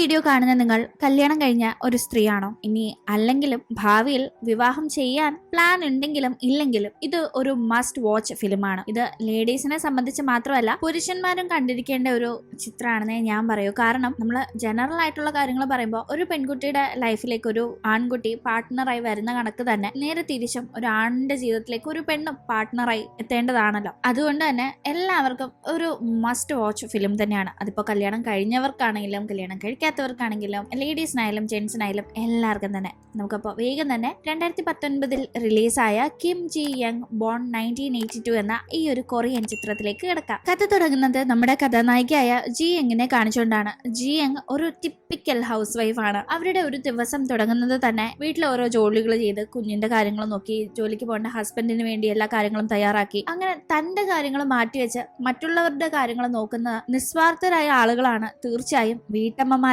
Video കാണുന്ന നിങ്ങൾ കല്യാണം കഴിഞ്ഞ ഒരു സ്ത്രീയാണോ? ഇനി അല്ലെങ്കിലും ഭാവിയിൽ വിവാഹം ചെയ്യാൻ പ്ലാൻ ഉണ്ടെങ്കിലും ഇല്ലെങ്കിലും ഇത് ഒരു മസ്റ്റ് വാച്ച് ഫിലിമാണ് ഇത് ലേഡീസിനെ സംബന്ധിച്ച് മാത്രമല്ല പുരുഷന്മാരും കണ്ടിരിക്കേണ്ട ഒരു ചിത്രമാണെന്ന് ഞാൻ പറയൂ. കാരണം നമ്മൾ ജനറൽ ആയിട്ടുള്ള കാര്യങ്ങൾ പറയുമ്പോൾ ഒരു പെൺകുട്ടിയുടെ ലൈഫിലേക്ക് ഒരു ആൺകുട്ടി പാർട്ട്ണറായി വരുന്ന കണക്ക് തന്നെ നേരെ തിരിച്ചും ഒരു ആണിന്റെ ജീവിതത്തിലേക്ക് ഒരു പെണ്ണും പാർട്ട്ണറായി എത്തേണ്ടതാണല്ലോ. അതുകൊണ്ട് തന്നെ എല്ലാവർക്കും ഒരു മസ്റ്റ് വാച്ച് ഫിലിം തന്നെയാണ്. അതിപ്പോൾ കല്യാണം കഴിഞ്ഞവർക്കാണെങ്കിലും കല്യാണം കഴിക്കാത്തവർക്കാണെങ്കിലും ലേഡീസിനായാലും ജെൻസിനായാലും എല്ലാവർക്കും തന്നെ നമുക്കപ്പോൾ വേഗം തന്നെ രണ്ടായിരത്തി പത്തൊൻപതിൽ റിലീസായ Kim Ji Young born nineteen eighty two എന്ന ഈ ഒരു കൊറിയൻ ചിത്രത്തിലേക്ക് കിടക്കാം. കഥ തുടങ്ങുന്നത് നമ്മുടെ കഥാനായികയായ ജി യങ്ങിനെ കാണിച്ചുകൊണ്ടാണ്. ജി യങ് ഒരു ടിപ്പിക്കൽ ഹൗസ് വൈഫാണ് അവരുടെ ഒരു ദിവസം തുടങ്ങുന്നത് തന്നെ വീട്ടിൽ ഓരോ ജോലികൾ ചെയ്ത് കുഞ്ഞിന്റെ കാര്യങ്ങൾ നോക്കി ജോലിക്ക് പോകേണ്ട ഹസ്ബൻഡിന് വേണ്ടി എല്ലാ കാര്യങ്ങളും തയ്യാറാക്കി. അങ്ങനെ തന്റെ കാര്യങ്ങൾ മാറ്റിവെച്ച് മറ്റുള്ളവരുടെ കാര്യങ്ങൾ നോക്കുന്ന നിസ്വാർത്ഥരായ ആളുകളാണ് തീർച്ചയായും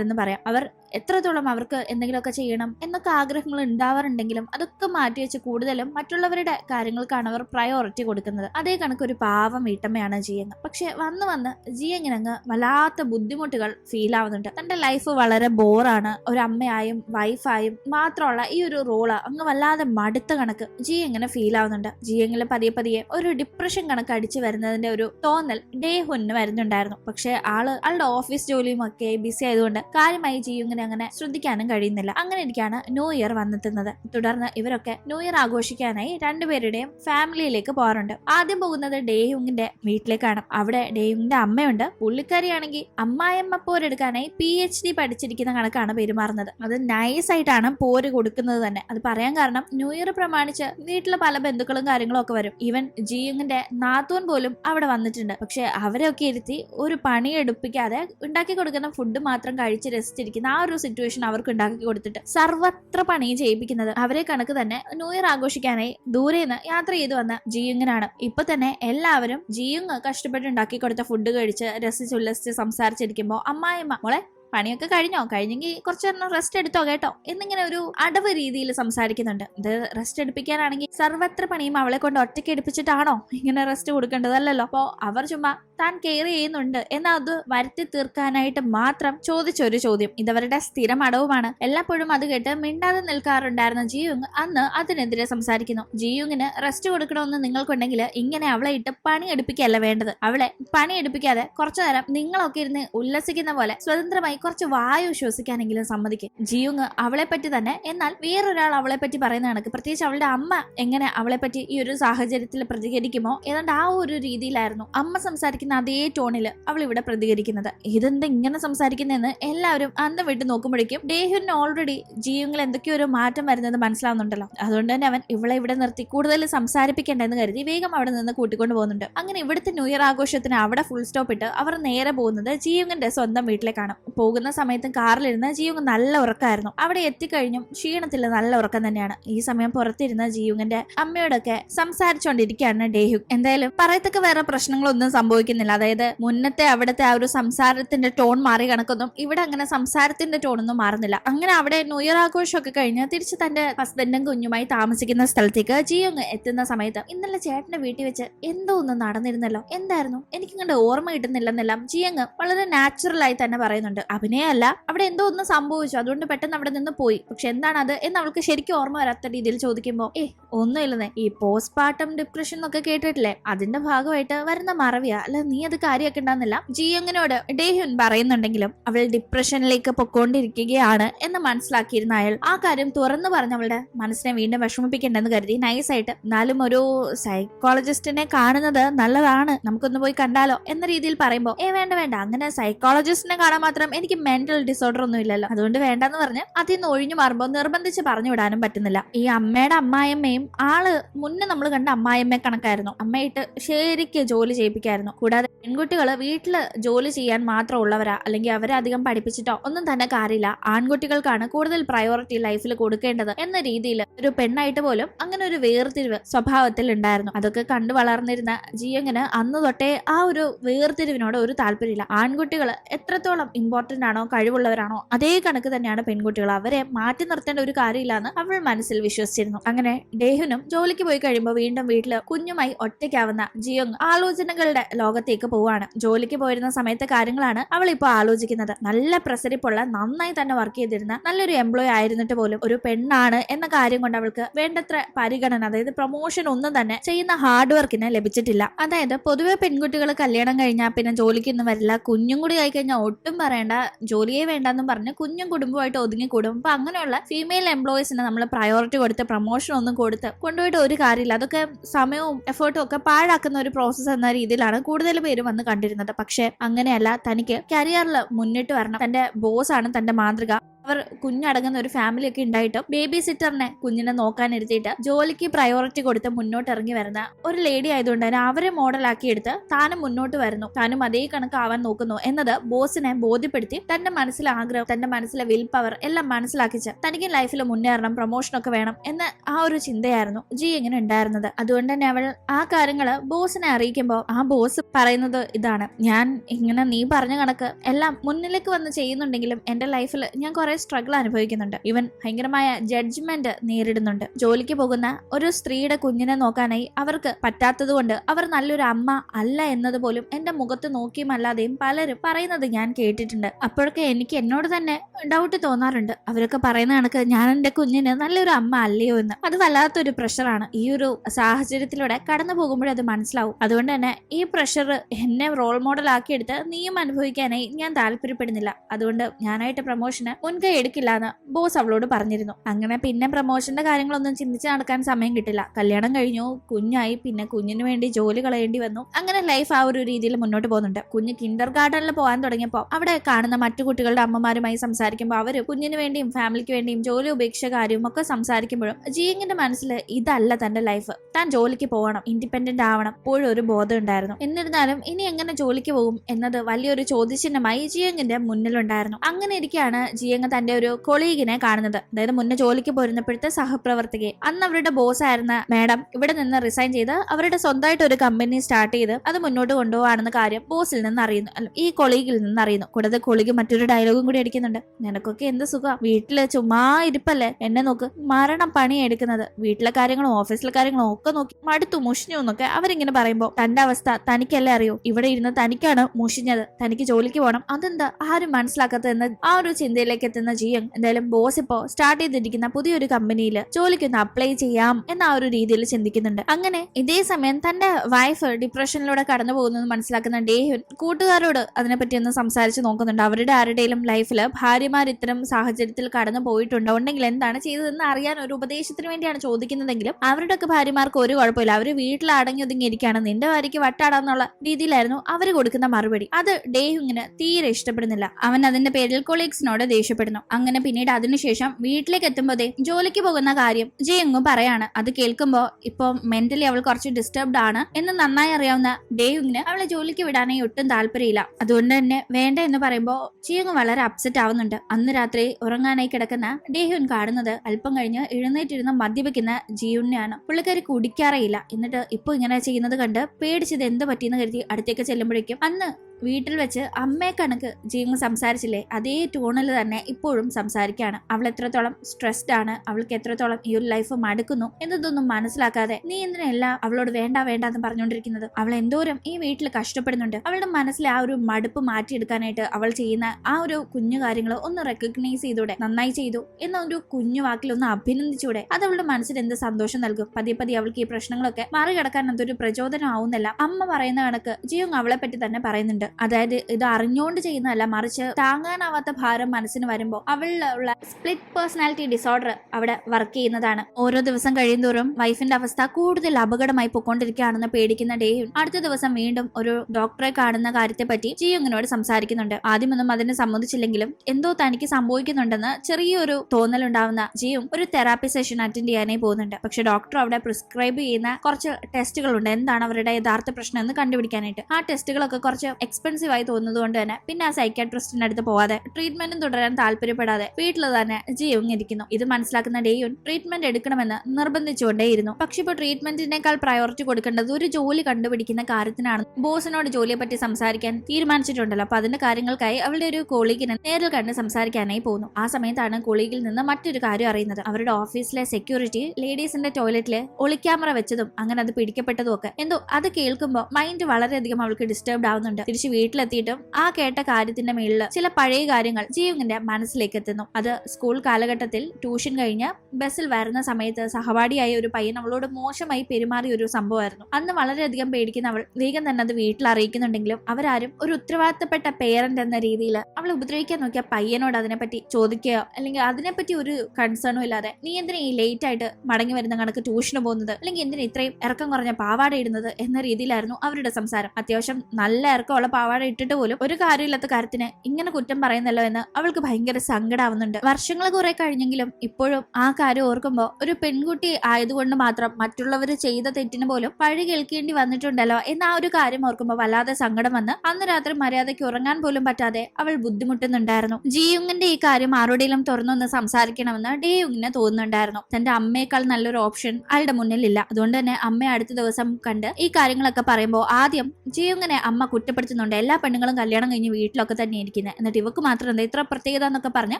വീട്ടമ്മമാരെന്ന് പറയാം. അവർ എത്രത്തോളം അവർക്ക് എന്തെങ്കിലുമൊക്കെ ചെയ്യണം എന്നൊക്കെ ആഗ്രഹങ്ങൾ ഉണ്ടാവാറുണ്ടെങ്കിലും അതൊക്കെ മാറ്റി വെച്ച് കൂടുതലും മറ്റുള്ളവരുടെ കാര്യങ്ങൾക്കാണ് അവർ പ്രയോറിറ്റി കൊടുക്കുന്നത്. അതേ കണക്ക് ഒരു പാവം വീട്ടമ്മയാണ് ജിയങ് പക്ഷെ വന്ന് വന്ന് ജിയങ്ങിനങ്ങ് വല്ലാത്ത ബുദ്ധിമുട്ടുകൾ ഫീൽ ആവുന്നുണ്ട്. തന്റെ ലൈഫ് വളരെ ബോറാണ് ഒരു അമ്മയായും വൈഫായും മാത്രമുള്ള ഈ ഒരു റോൾ അങ്ങ് വല്ലാതെ മടുത്ത കണക്ക് ജിയങ്ങിന് ഫീൽ ആവുന്നുണ്ട്. ജിയങ്ങിൽ പതിയെ പതിയെ ഒരു ഡിപ്രഷൻ കണക്ക് അടിച്ചു വരുന്നതിന്റെ ഒരു തോന്നൽ ഡേ ഹുന്ന് വരുന്നുണ്ടായിരുന്നു. പക്ഷെ ആൾ ആളുടെ ഓഫീസ് ജോലിയും ഒക്കെ ബിസി ആയതുകൊണ്ട് കാര്യമായി ജിയുങ്ങിനെ അങ്ങനെ ശ്രദ്ധിക്കാനും കഴിയുന്നില്ല. അങ്ങനെ ഇരിക്കാണ് ന്യൂ ഇയർ വന്നെത്തുന്നത്. തുടർന്ന് ഇവരൊക്കെ ന്യൂ ഇയർ ആഘോഷിക്കാനായി രണ്ടുപേരുടെയും ഫാമിലിയിലേക്ക് പോകാറുണ്ട്. ആദ്യം പോകുന്നത് ഡേയുങ്ങിന്റെ വീട്ടിലേക്കാണ്. അവിടെ ഡേയുങ്ങിന്റെ അമ്മയുണ്ട്. പുള്ളിക്കാരിയാണെങ്കിൽ അമ്മായിയമ്മ പോരെടുക്കാനായി പി എച്ച് ഡി പഠിച്ചിരിക്കുന്ന കണക്കാണ് പെരുമാറുന്നത്. അത് നൈസ് ആയിട്ടാണ് പോര് കൊടുക്കുന്നത് തന്നെ. അത് പറയാൻ കാരണം ന്യൂ ഇയർ പ്രമാണിച്ച് വീട്ടിലെ പല ബന്ധുക്കളും കാര്യങ്ങളും ഒക്കെ വരും. ഈവൻ ജിയുങ്ങിന്റെ നാത്തൂൻ പോലും അവിടെ വന്നിട്ടുണ്ട്. പക്ഷെ അവരെയൊക്കെ ഇരുത്തി ഒരു പണി എടുപ്പിക്കാതെ ഉണ്ടാക്കി കൊടുക്കുന്ന ഫുഡ് മാത്രം കഴിച്ച് രസിച്ചിരിക്കുന്ന ആ ഒരു സിറ്റുവേഷൻ അവർക്ക് ഉണ്ടാക്കി കൊടുത്തിട്ട് സർവത്ര പണി ചെയ്യിപ്പിക്കുന്നത് അവരെ കണക്ക് തന്നെ ന്യൂ ഇയർ ആഘോഷിക്കാനായി ദൂരെ നിന്ന് യാത്ര ചെയ്തു വന്ന ജിയുങ്ങിനാണ്. ഇപ്പൊ തന്നെ എല്ലാവരും ജിയുങ് കഷ്ടപ്പെട്ട് ഉണ്ടാക്കി കൊടുത്ത ഫുഡ് കഴിച്ച് രസിച്ചുല്ലസിച്ച് സംസാരിച്ചിരിക്കുമ്പോൾ അമ്മായിമ്മ മോളെ പണിയൊക്കെ കഴിഞ്ഞോ? കഴിഞ്ഞെങ്കിൽ കുറച്ച് നേരം റെസ്റ്റ് എടുത്തോ കേട്ടോ? എന്നിങ്ങനെ ഒരു അടവ് രീതിയിൽ സംസാരിക്കുന്നുണ്ട്. ഇത് റെസ്റ്റ് എടുപ്പിക്കാനാണെങ്കിൽ സർവത്ര പണിയും അവളെ കൊണ്ട് ഒറ്റയ്ക്ക് എടുപ്പിച്ചിട്ടാണോ ഇങ്ങനെ റെസ്റ്റ് കൊടുക്കേണ്ടതല്ലല്ലോ? അപ്പോ അവർ ചുമ്മാ താൻ കെയർ ചെയ്യുന്നുണ്ട്. എന്നാൽ അത് വരുത്തി തീർക്കാനായിട്ട് മാത്രം ചോദിച്ചൊരു ചോദ്യം. ഇതവരുടെ സ്ഥിരം അടവുമാണ്. എല്ലാപ്പോഴും അത് കേട്ട് മിണ്ടാതെ നിൽക്കാറുണ്ടായിരുന്ന ജിയുങ്. അന്ന് അതിനെതിരെ സംസാരിക്കുന്നു. ജിയുങ്ങിന് റെസ്റ്റ് കൊടുക്കണമെന്ന് നിങ്ങൾക്കുണ്ടെങ്കിൽ ഇങ്ങനെ അവളെ ഇട്ട് പണി എടുപ്പിക്കുകയല്ല വേണ്ടത്. അവളെ പണി എടുപ്പിക്കാതെ കുറച്ചു നേരം നിങ്ങളൊക്കെ ഇരുന്ന് ഉല്ലസിക്കുന്ന പോലെ സ്വതന്ത്രമായി കുറച്ച് വായു ശ്വസിക്കാനെങ്കിലും സമ്മതിക്കും. ജിയുങ് അവളെ പറ്റി തന്നെ എന്നാൽ വേറൊരാൾ അവളെ പറ്റി പറയുന്ന കണക്ക്. പ്രത്യേകിച്ച് അവളുടെ അമ്മ എങ്ങനെ അവളെ പറ്റി ഈ ഒരു സാഹചര്യത്തിൽ പ്രതികരിക്കുമോ? ഏതാണ്ട് ആ ഒരു രീതിയിലായിരുന്നു അമ്മ സംസാരിക്കുന്ന അതേ ടോണിൽ അവൾ ഇവിടെ പ്രതികരിക്കുന്നത്. ഇതെന്താ ഇങ്ങനെ സംസാരിക്കുന്നതെന്ന് എല്ലാവരും അന്ന് വിട്ട് നോക്കുമ്പോഴേക്കും ഡേഹുവിന് ഓൾറെഡി ജിയുങ്ങിൽ എന്തൊക്കെയോ ഒരു മാറ്റം വരുന്നത് മനസ്സിലാവുന്നുണ്ടല്ലോ. അതുകൊണ്ട് തന്നെ അവൻ ഇവളെ ഇവിടെ നിർത്തി കൂടുതൽ സംസാരിപ്പിക്കേണ്ടെന്ന് കരുതി വേഗം അവിടെ നിന്ന് കൂട്ടിക്കൊണ്ട് പോകുന്നുണ്ട്. അങ്ങനെ ഇവിടുത്തെ ന്യൂ ഇയർ ആഘോഷത്തിന് അവിടെ ഫുൾ സ്റ്റോപ്പ് ഇട്ട് അവർ നേരെ പോകുന്നത് ജിയുങ്ങിന്റെ സ്വന്തം വീട്ടിലേക്കാണ്. പോകുന്ന സമയത്തും കാറിലിരുന്ന് ജിയുങ് നല്ല ഉറക്കമായിരുന്നു അവിടെ എത്തിക്കഴിഞ്ഞും ക്ഷീണത്തില്ല നല്ല ഉറക്കം തന്നെയാണ്. ഈ സമയം പുറത്തിരുന്ന ജീവങ്ങന്റെ അമ്മയോടൊക്കെ സംസാരിച്ചുകൊണ്ടിരിക്കുകയാണ് ഡേഹു എന്തായാലും പറയത്തക്ക വേറെ പ്രശ്നങ്ങളൊന്നും സംഭവിക്കുന്നില്ല. അതായത് മുന്നത്തെ അവിടുത്തെ ആ ഒരു സംസാരത്തിന്റെ ടോൺ മാറി കണക്കൊന്നും ഇവിടെ അങ്ങനെ സംസാരത്തിന്റെ ടോണൊന്നും മാറുന്നില്ല. അങ്ങനെ അവിടെ ന്യൂ ഇയർ ആഘോഷമൊക്കെ കഴിഞ്ഞ് തിരിച്ച് തന്റെ ഹസ്ബൻഡും കുഞ്ഞുമായി താമസിക്കുന്ന സ്ഥലത്തേക്ക് ജിയോങ് എത്തുന്ന സമയത്ത് ഇന്നലെ ചേട്ടന്റെ വീട്ടിൽ വെച്ച് എന്തോ ഒന്ന് നടന്നിരുന്നല്ലോ. എന്തായിരുന്നു? എനിക്കിങ്ങോട്ട് ഓർമ്മ കിട്ടുന്നില്ലെന്നെല്ലാം ജിയങ് വളരെ നാച്ചുറൽ ആയി തന്നെ പറയുന്നുണ്ട്. അഭിനയമല്ല അവിടെ എന്തോ ഒന്ന് സംഭവിച്ചു. അതുകൊണ്ട് പെട്ടെന്ന് അവിടെ നിന്ന് പോയി. പക്ഷെ എന്താണ് അത് എന്ന് അവൾക്ക് ശരിക്കും ഓർമ്മ വരാത്ത രീതിയിൽ ചോദിക്കുമ്പോൾ ഏ ഒന്നുമില്ലെന്നേ. ഈ പോസ്റ്റ് പാർട്ടം ഡിപ്രഷൻ എന്നൊക്കെ കേട്ടിട്ടില്ലേ? അതിന്റെ ഭാഗമായിട്ട് വരുന്ന മറവിയാ. അല്ല നീ അത് കാര്യമൊക്കെ ഉണ്ടാകുന്നില്ല ജിയങ്ങിനോട് ഡേഹുൻ പറയുന്നുണ്ടെങ്കിലും അവൾ ഡിപ്രഷനിലേക്ക് പൊക്കോണ്ടിരിക്കുകയാണ് എന്ന് മനസ്സിലാക്കിയിരുന്ന അയാൾ ആ കാര്യം തുറന്നു പറഞ്ഞ് അവളുടെ മനസ്സിനെ വീണ്ടും വിഷമിപ്പിക്കേണ്ടെന്ന് കരുതി നൈസായിട്ട് എന്നാലും ഒരു സൈക്കോളജിസ്റ്റിനെ കാണുന്നത് നല്ലതാണ്. നമുക്കൊന്ന് പോയി കണ്ടാലോ എന്ന രീതിയിൽ പറയുമ്പോൾ ഏ വേണ്ട വേണ്ട. അങ്ങനെ സൈക്കോളജിസ്റ്റിനെ കാണാൻ മാത്രം എനിക്ക് മെന്റൽ ഡിസോർഡർ ഒന്നും ഇല്ലല്ലോ. അതുകൊണ്ട് വേണ്ടെന്ന് പറഞ്ഞ് അതിൽ നിന്ന് ഒഴിഞ്ഞു മാറുമ്പോൾ നിർബന്ധിച്ച് പറഞ്ഞു വിടാനും പറ്റുന്നില്ല. ഈ അമ്മയുടെ അമ്മായിയമ്മയും ആൾ മുന്നേ നമ്മൾ കണ്ട അമ്മായിയമ്മ കണക്കായിരുന്നു. അമ്മയിട്ട് ശരിക്ക് ജോലി ചെയ്യിപ്പിക്കായിരുന്നു. കൂടാതെ പെൺകുട്ടികൾ വീട്ടിൽ ജോലി ചെയ്യാൻ മാത്രം ഉള്ളവരാ അല്ലെങ്കിൽ അവരെ അധികം പഠിപ്പിച്ചിട്ടോ ഒന്നും തന്നെ കാര്യമില്ല. ആൺകുട്ടികൾക്കാണ് കൂടുതൽ പ്രയോറിറ്റി ലൈഫിൽ കൊടുക്കേണ്ടത് എന്ന രീതിയിൽ ഒരു പെണ്ണായിട്ട് പോലും അങ്ങനെ ഒരു വേർതിരിവ് സ്വഭാവത്തിൽ ഉണ്ടായിരുന്നു. അതൊക്കെ കണ്ടു വളർന്നിരുന്ന ജിയങ്ങിന് അന്ന് തൊട്ടേ ആ ഒരു വേർതിരിവിനോട് ഒരു താല്പര്യമില്ല. ആൺകുട്ടികൾ എത്രത്തോളം ഇമ്പോർട്ടന്റ് ആണോ കഴിവുള്ളവരാണോ അതേ കണക്ക് തന്നെയാണ് പെൺകുട്ടികൾ അവരെ മാറ്റി നിർത്തേണ്ട ഒരു കാര്യമില്ലാന്ന് അവൾ മനസ്സിൽ വിശ്വസിച്ചിരുന്നു. അങ്ങനെ ഡേഹുനും ജോലിക്ക് പോയി കഴിയുമ്പോൾ വീണ്ടും വീട്ടിൽ കുഞ്ഞുമായി ഒറ്റയ്ക്കാവുന്ന ജിയോങ് ആലോചനകളുടെ ലോകത്തേക്ക് പോവാണ്. ജോലിക്ക് പോയിരുന്ന സമയത്തെ കാര്യങ്ങളാണ് അവൾ ഇപ്പോൾ ആലോചിക്കുന്നത്. നല്ല പ്രസരിപ്പുള്ള നന്നായി തന്നെ വർക്ക് ചെയ്തിരുന്ന നല്ലൊരു എംപ്ലോയി ആയിരുന്നിട്ട് പോലും ഒരു പെണ്ണാണ് എന്ന കാര്യം കൊണ്ട് അവൾക്ക് വേണ്ടത്ര പരിഗണന അതായത് പ്രൊമോഷൻ ഒന്നും തന്നെ ചെയ്യുന്ന ഹാർഡ് വർക്കിന് ലഭിച്ചിട്ടില്ല. അതായത് പൊതുവെ പെൺകുട്ടികൾ കല്യാണം കഴിഞ്ഞാൽ പിന്നെ ജോലിക്കൊന്നും വരില്ല. കുഞ്ഞും കൂടി ആയി കഴിഞ്ഞാൽ ഒട്ടും പറയേണ്ട. ജോലിയെ വേണ്ടെന്നും പറഞ്ഞ് കുഞ്ഞും കുടുംബമായിട്ട് ഒതുങ്ങിക്കൂടും അപ്പൊ അങ്ങനെയുള്ള ഫീമെയിൽ എംപ്ലോയീസിന് നമ്മൾ പ്രയോറിറ്റി കൊടുത്ത് പ്രൊമോഷൻ ഒന്നും കൊടുത്ത് കൊണ്ടുപോയിട്ട് ഒരു കാര്യമില്ല. അതൊക്കെ സമയവും എഫേർട്ടും ഒക്കെ പാഴാക്കുന്ന ഒരു പ്രോസസ്സ് എന്ന രീതിയിലാണ് കൂടുതൽ പേര് വന്ന് കണ്ടിരുന്നത്. പക്ഷെ അങ്ങനെയല്ല തനിക്ക് കരിയറിൽ മുന്നിട്ട് വരണം. തന്റെ ബോസ് ആണ് തന്റെ മാതൃക. അവർ കുഞ്ഞടങ്ങുന്ന ഒരു ഫാമിലി ഒക്കെ ഉണ്ടായിട്ടും ബേബി സിറ്ററിനെ കുഞ്ഞിനെ നോക്കാൻ ഇരുത്തിയിട്ട് ജോലിക്ക് പ്രയോറിറ്റി കൊടുത്ത് മുന്നോട്ട് ഇറങ്ങി വരുന്ന ഒരു ലേഡി ആയതുകൊണ്ട് തന്നെ അവരെ മോഡലാക്കി എടുത്ത് താനും മുന്നോട്ട് വരുന്നു. താനും അതേ കണക്കാവാൻ നോക്കുന്നു എന്നത് ബോസിനെ ബോധ്യപ്പെടുത്തി തന്റെ മനസ്സിലെ ആഗ്രഹം തന്റെ മനസ്സിലെ വിൽ പവർ എല്ലാം മനസ്സിലാക്കിച്ച് തനിക്ക് ലൈഫിൽ മുന്നേറണം പ്രൊമോഷൻ ഒക്കെ വേണം എന്ന ആ ഒരു ചിന്തയായിരുന്നു ജി എങ്ങനെ ഉണ്ടായിരുന്നത്. അതുകൊണ്ട് തന്നെ അവൾ ആ കാര്യങ്ങൾ ബോസിനെ അറിയിക്കുമ്പോൾ ആ ബോസ് പറയുന്നത് ഇതാണ്. ഞാൻ ഇങ്ങനെ നീ പറഞ്ഞ കണക്ക് എല്ലാം മുന്നിലേക്ക് വന്ന് ചെയ്യുന്നുണ്ടെങ്കിലും എന്റെ ലൈഫിൽ ഞാൻ കുറെ സ്ട്രഗിൾ അനുഭവിക്കുന്നുണ്ട്. ഇവൻ ഭയങ്കരമായ ജഡ്ജ്മെന്റ് നേരിടുന്നുണ്ട്. ജോലിക്ക് പോകുന്ന ഒരു സ്ത്രീയുടെ കുഞ്ഞിനെ നോക്കാനായി അവർക്ക് പറ്റാത്തത് കൊണ്ട് അവർ നല്ലൊരു അമ്മ അല്ല എന്നത് പോലും എന്റെ മുഖത്ത് നോക്കിയുമല്ലാതെയും പലരും പറയുന്നത് ഞാൻ കേട്ടിട്ടുണ്ട്. അപ്പോഴൊക്കെ എനിക്ക് എന്നോട് തന്നെ ഡൗട്ട് തോന്നാറുണ്ട്. അവരൊക്കെ പറയുന്ന കണക്ക് ഞാൻ എന്റെ കുഞ്ഞിന് നല്ലൊരു അമ്മ അല്ലയോ എന്ന്. അത് വല്ലാത്തൊരു പ്രഷറാണ് ഈ ഒരു സാഹചര്യത്തിലൂടെ കടന്നു പോകുമ്പോഴേ അത് മനസ്സിലാവും. അതുകൊണ്ട് തന്നെ ഈ പ്രഷർ എന്നെ റോൾ മോഡൽ ആക്കിയെടുത്ത് നീയും അനുഭവിക്കാനായി ഞാൻ താല്പര്യപ്പെടുന്നില്ല. അതുകൊണ്ട് ഞാനായിട്ട് പ്രൊമോഷന് മുൻകൈ എടുക്കില്ല എന്ന് ബോസ് അവളോട് പറഞ്ഞിരുന്നു. അങ്ങനെ പിന്നെ പ്രൊമോഷന്റെ കാര്യങ്ങളൊന്നും ചിന്തിച്ച് നടക്കാൻ സമയം കിട്ടില്ല. കല്യാണം കഴിഞ്ഞു കുഞ്ഞായി പിന്നെ കുഞ്ഞിന് വേണ്ടി ജോലി കളയേണ്ടി വന്നു. അങ്ങനെ ലൈഫ് ആ ഒരു രീതിയിൽ മുന്നോട്ട് പോകുന്നുണ്ട്. കുഞ്ഞ് കിൻഡർ ഗാർഡനിൽ പോകാൻ തുടങ്ങിയപ്പോൾ അവിടെ കാണുന്ന മറ്റു കുട്ടികളുടെ അമ്മമാരുമായി സംസാരിക്കുമ്പോൾ അവർ കുഞ്ഞിന് വേണ്ടിയും ഫാമിലിക്ക് വേണ്ടിയും ജോലി ഉപേക്ഷ കാര്യവും ഒക്കെ സംസാരിക്കുമ്പോഴും ജീങ്ങിന്റെ മനസ്സിൽ ഇതല്ല തന്റെ ലൈഫ് താൻ ജോലിക്ക് പോകണം ഇൻഡിപെൻഡന്റ് ആവണം എപ്പോഴും ഒരു ബോധം ഉണ്ടായിരുന്നു. എന്നിരുന്നാലും ഇനി എങ്ങനെ ജോലിക്ക് പോകും എന്നത് വലിയൊരു ചോദ്യചിഹ്നമായി ജിയങ്ങിന്റെ മുന്നിലുണ്ടായിരുന്നു. അങ്ങനെ ഇരിക്കെയാണ് ജിയങ് തന്റെ ഒരു കൊളീഗിനെ കാണുന്നത്. അതായത് മുന്നേ ജോലിക്ക് പോരുന്നപ്പോഴത്തെ സഹപ്രവർത്തകയെ. അന്ന് അവരുടെ ബോസ് ആയിരുന്ന മാഡം ഇവിടെ നിന്ന് റിസൈൻ ചെയ്ത് അവരുടെ സ്വന്തമായിട്ട് ഒരു കമ്പനി സ്റ്റാർട്ട് ചെയ്ത് അത് മുന്നോട്ട് കൊണ്ടുപോകാണെന്ന കാര്യം ബോസിൽ നിന്ന് അറിയുന്നു. ഈ കൊളീഗിൽ നിന്ന് അറിയുന്നു. കൂടാതെ കൊളീഗ് മറ്റൊരു ഡയലോഗും കൂടി അടിക്കുന്നുണ്ട്. നിനക്കൊക്കെ എന്ത് സുഖം? വീട്ടിൽ ചുമ്മാ ഇരിപ്പല്ലേ? എന്നെ നോക്ക്. മരണം പണി എടുക്കുന്നത് വീട്ടിലെ കാര്യങ്ങളും ഓഫീസിലെ കാര്യങ്ങളും ഒക്കെ നോക്കി മടുത്തു മുഷിഞ്ഞു എന്നൊക്കെ അവരിങ്ങനെ പറയുമ്പോൾ തന്റെ അവസ്ഥ തനിക്കല്ലേ അറിയൂ? ഇവിടെ ഇരുന്ന് തനിക്കാണ് മുഷിഞ്ഞത്. തനിക്ക് ജോലിക്ക് പോകണം അതെന്താ? ആരും മനസ്സിലാക്കാത്തതെന്ന് ആ ഒരു ചിന്തയിലേക്ക് ജിയങ് എന്തായാലും ബോസ് ഇപ്പോ സ്റ്റാർട്ട് ചെയ്തിരിക്കുന്ന പുതിയൊരു കമ്പനിയിൽ ജോലിക്കൊന്ന് അപ്ലൈ ചെയ്യാം എന്ന ആ ഒരു രീതിയിൽ ചിന്തിക്കുന്നുണ്ട്. അങ്ങനെ ഇതേ സമയം തന്റെ വൈഫ് ഡിപ്രഷനിലൂടെ കടന്നു പോകുന്നത് മനസ്സിലാക്കുന്ന ഡേഹുൻ കൂട്ടുകാരോട് അതിനെപ്പറ്റി ഒന്ന് സംസാരിച്ച് നോക്കുന്നുണ്ട്. അവരുടെ ആരുടെയും ലൈഫിൽ ഭാര്യമാർ ഇത്തരം സാഹചര്യത്തിൽ കടന്നു പോയിട്ടുണ്ടോ? ഉണ്ടെങ്കിൽ എന്താണ് ചെയ്തതെന്ന് അറിയാൻ ഒരു ഉപദേശത്തിന് വേണ്ടിയാണ് ചോദിക്കുന്നതെങ്കിലും അവരുടെ ഒക്കെ ഭാര്യമാർക്ക് ഒരു കുഴപ്പമില്ല. അവർ വീട്ടിൽ അടങ്ങി ഒതുങ്ങിയിരിക്കുകയാണ്. നിന്റെ ഭാര്യയ്ക്ക് വട്ടാടാന്നുള്ള രീതിയിലായിരുന്നു അവർ കൊടുക്കുന്ന മറുപടി. അത് ഡേഹുങ്ങിന് തീരെ ഇഷ്ടപ്പെടുന്നില്ല. അവൻ അതിന്റെ പേരിൽ കൊളീഗ്സിനോട് ദേഷ്യപ്പെടുന്നു. അങ്ങനെ പിന്നീട് അതിനുശേഷം വീട്ടിലേക്ക് എത്തുമ്പോഴേ ജോലിക്ക് പോകുന്ന കാര്യം ജയങ്ങും പറയാണ്. അത് കേൾക്കുമ്പോൾ ഇപ്പൊ മെന്റലി അവൾ കുറച്ച് ഡിസ്റ്റർബ്ഡ് ആണ്. എന്ന് നന്നായി അറിയാവുന്ന ഡേയുങ്ങിന് അവളെ ജോലിക്ക് വിടാനായി ഒട്ടും താല്പര്യമില്ല. അതുകൊണ്ട് തന്നെ വേണ്ട എന്ന് പറയുമ്പോൾ ജിയങ് വളരെ അപ്സെറ്റ് ആവുന്നുണ്ട്. അന്ന് രാത്രി ഉറങ്ങാനായി കിടക്കുന്ന ഡേഹുൻ കാണുന്നത് അല്പം കഴിഞ്ഞ് എഴുന്നേറ്റിരുന്ന് മദ്യപിക്കുന്ന ജിയുണിനെയാണ് പുള്ളിക്കാരി കുടിക്കാറേയില്ല എന്നിട്ട് ഇപ്പൊ ഇങ്ങനെ ചെയ്യുന്നത് കണ്ട് പേടിച്ചത് എന്ത് പറ്റിയെന്ന് കരുതി അടുത്തേക്ക് ചെല്ലുമ്പോഴേക്കും അന്ന് വീട്ടിൽ വെച്ച് അമ്മയെ കണക്ക് ജീവൻ സംസാരിച്ചില്ലേ? അതേ ടോണിൽ തന്നെ ഇപ്പോഴും സംസാരിക്കുകയാണ് അവൾ എത്രത്തോളം സ്ട്രെസ്ഡ് ആണ് അവൾക്ക് എത്രത്തോളം ഈ ഒരു ലൈഫ് മടുക്കുന്നു എന്നതൊന്നും മനസ്സിലാക്കാതെ നീ എന്തിനെല്ലാം അവളോട് വേണ്ട വേണ്ട എന്ന് പറഞ്ഞുകൊണ്ടിരിക്കുന്നത്? അവൾ എന്തോരം ഈ വീട്ടിൽ കഷ്ടപ്പെടുന്നുണ്ട്. അവളുടെ മനസ്സിലെ ആ ഒരു മടുപ്പ് മാറ്റിയെടുക്കാനായിട്ട് അവൾ ചെയ്യുന്ന ആ ഒരു കുഞ്ഞു കാര്യങ്ങൾ ഒന്ന് റെക്കഗ്നൈസ് ചെയ്തൂടെ? നന്നായി ചെയ്തു എന്ന ഒരു കുഞ്ഞു വാക്കിൽ ഒന്ന് അഭിനന്ദിച്ചൂടെ? അത് അവളുടെ മനസ്സിൽ എന്ത് സന്തോഷം നൽകും? പതിയെ പതിയെ അവൾക്ക് ഈ പ്രശ്നങ്ങളൊക്കെ മറികടക്കാൻ അതൊരു പ്രചോദനം ആവുന്നില്ല. അമ്മ പറയുന്ന കണക്ക് ജിയോങ് അവളെ പറ്റി തന്നെ പറയുന്നുണ്ട്. അതായത് ഇത് അറിഞ്ഞുകൊണ്ട് ചെയ്യുന്നതല്ല മറിച്ച് താങ്ങാനാവാത്ത ഭാരം മനസ്സിന് വരുമ്പോൾ അവളിലുള്ള സ്പ്ലിറ്റ് പേഴ്സണാലിറ്റി ഡിസോർഡർ അവിടെ വർക്ക് ചെയ്യുന്നതാണ്. ഓരോ ദിവസം കഴിയുന്തോറും വൈഫിന്റെ അവസ്ഥ കൂടുതൽ അപകടമായി പൊക്കോണ്ടിരിക്കുകയാണെന്ന് പേടിക്കുന്ന ഡേയും അടുത്ത ദിവസം വീണ്ടും ഒരു ഡോക്ടറെ കാണുന്ന കാര്യത്തെ പറ്റി ജിയുങ്ങിനോട് സംസാരിക്കുന്നുണ്ട്. ആദ്യമൊന്നും അതിനെ സമ്മതിച്ചില്ലെങ്കിലും എന്തോ തനിക്ക് സംഭവിക്കുന്നുണ്ടെന്ന് ചെറിയൊരു തോന്നലുണ്ടാവുന്ന ജിയും ഒരു തെറാപ്പി സെഷൻ അറ്റൻഡ് ചെയ്യാനായി പോകുന്നുണ്ട്. പക്ഷെ ഡോക്ടർ അവിടെ പ്രിസ്ക്രൈബ് ചെയ്യുന്ന കുറച്ച് ടെസ്റ്റുകളുണ്ട് എന്താണ് അവരുടെ യഥാർത്ഥ പ്രശ്നം എന്ന് കണ്ടുപിടിക്കാനായിട്ട്. ആ ടെസ്റ്റുകളൊക്കെ കുറച്ച് എക്സ്പെൻസീവ് ആയി തോന്നുന്നത് കൊണ്ട് തന്നെ പിന്നെ ആ സൈക്കാട്രിസ്റ്റിന്റെ അടുത്ത് പോവാതെ ട്രീറ്റ്മെന്റും തുടരാൻ താല്പര്യപ്പെടാതെ വീട്ടിൽ തന്നെ ജിയോങ് ഇരിക്കുന്നു ഇത് മനസ്സിലാക്കുന്ന ഡേയുൻ ട്രീറ്റ്മെന്റ് എടുക്കണമെന്ന് നിർബന്ധിച്ചുകൊണ്ടേയിരുന്നു. പക്ഷെ ഇപ്പോൾ ട്രീറ്റ്മെന്റിനേക്കാൾ പ്രയോറിറ്റി കൊടുക്കേണ്ടത് ഒരു ജോലി കണ്ടുപിടിക്കുന്ന കാര്യത്തിനാണ്. ബോസിനോട് ജോലിയെ പറ്റി സംസാരിക്കാൻ തീരുമാനിച്ചിട്ടുണ്ടല്ലോ. അപ്പൊ അതിന്റെ കാര്യങ്ങൾക്കായി അവളുടെ ഒരു കൊളീഗിനെ നേരിൽ കണ്ട് സംസാരിക്കാനായി പോകുന്നു. ആ സമയത്താണ് കൊളീഗിൽ നിന്ന് മറ്റൊരു കാര്യം അറിയുന്നത്. അവരുടെ ഓഫീസിലെ സെക്യൂരിറ്റി ലേഡീസിന്റെ ടോയ്ലറ്റിൽ ഒളിക്യാമറ വെച്ചതും അങ്ങനെ അത് പിടിക്കപ്പെട്ടതും ഒക്കെ. എന്തോ അത് കേൾക്കുമ്പോൾ മൈൻഡ് വളരെയധികം അവൾക്ക് ഡിസ്റ്റർബ് ആവുന്നുണ്ട്. തിരിച്ച് വീട്ടിലെത്തിയിട്ടും ആ കേട്ട കാര്യത്തിന്റെ മേളിൽ ചില പഴയ കാര്യങ്ങൾ ജീവിന്റെ മനസ്സിലേക്ക് എത്തുന്നു അത് സ്കൂൾ കാലഘട്ടത്തിൽ ട്യൂഷൻ കഴിഞ്ഞ് ബസ്സിൽ വരുന്ന സമയത്ത് സഹപാഠിയായ ഒരു പയ്യൻ അവളോട് മോശമായി പെരുമാറിയ ഒരു സംഭവമായിരുന്നു. അന്ന് വളരെയധികം പേടിക്കുന്ന അവൾ വേഗം തന്നെ അത് വീട്ടിൽ അറിയിക്കുന്നുണ്ടെങ്കിലും അവരാരും ഒരു ഉത്തരവാദിത്തപ്പെട്ട പേരന്റ് എന്ന രീതിയിൽ അവളെ ഉപദ്രവിക്കാൻ നോക്കിയ പയ്യനോട് അതിനെപ്പറ്റി ചോദിക്കുകയോ അല്ലെങ്കിൽ അതിനെപ്പറ്റി ഒരു കൺസേണും ഇല്ലാതെ നീ എന്തിനാ ഈ ലേറ്റ് ആയിട്ട് മടങ്ങി വരുന്ന കണക്ക് ട്യൂഷന് പോകുന്നത്? അല്ലെങ്കിൽ എന്തിനാ ഇത്രയും ഇറക്കം കുറഞ്ഞ പാവാട ഇടുന്നത്? എന്ന രീതിയിലായിരുന്നു അവരുടെ സംസാരം. അത്യാവശ്യം നല്ല ഇറക്കമുള്ള പാവാട ഇട്ടിട്ട് പോലും ഒരു കാര്യമില്ലാത്ത കാര്യത്തിന് ഇങ്ങനെ കുറ്റം പറയുന്നല്ലോ എന്ന് അവൾക്ക് ഭയങ്കര സങ്കടാവുന്നുണ്ട്. വർഷങ്ങൾ കുറെ കഴിഞ്ഞെങ്കിലും ഇപ്പോഴും ആ കാര്യം ഓർക്കുമ്പോൾ ഒരു പെൺകുട്ടി ആയതുകൊണ്ട് മാത്രം മറ്റുള്ളവർ ചെയ്ത തെറ്റിന് പോലും പഴി കേൾക്കേണ്ടി വന്നിട്ടുണ്ടല്ലോ എന്ന ആ ഒരു കാര്യം ഓർക്കുമ്പോൾ വല്ലാതെ സങ്കടം വന്ന് അന്ന് രാത്രി മര്യാദയ്ക്ക് ഉറങ്ങാൻ പോലും പറ്റാതെ അവൾ ബുദ്ധിമുട്ടുന്നുണ്ടായിരുന്നു. ജിയുങ്ങിന്റെ ഈ കാര്യം ആരോടെങ്കിലും തുറന്നൊന്ന് സംസാരിക്കണമെന്ന് ഡേയുങ്ങിന് തോന്നുന്നുണ്ടായിരുന്നു. തന്റെ അമ്മയേക്കാൾ നല്ലൊരു ഓപ്ഷൻ അയാളുടെ മുന്നിലില്ല. അതുകൊണ്ട് തന്നെ അമ്മയെ അടുത്ത ദിവസം കണ്ട് ഈ കാര്യങ്ങളൊക്കെ പറയുമ്പോൾ ആദ്യം ജിയുങ്ങിനെ അമ്മ കുറ്റപ്പെടുത്തുന്നുണ്ട് എല്ലാ പെണ്ണുങ്ങളും കല്യാണം കഴിഞ്ഞ് വീട്ടിലൊക്കെ തന്നെ ഇരിക്കുന്നത് എന്നിട്ട് ഇവക്ക് മാത്രം എന്താ ഇത്ര പ്രത്യേകത എന്നൊക്കെ പറഞ്ഞ്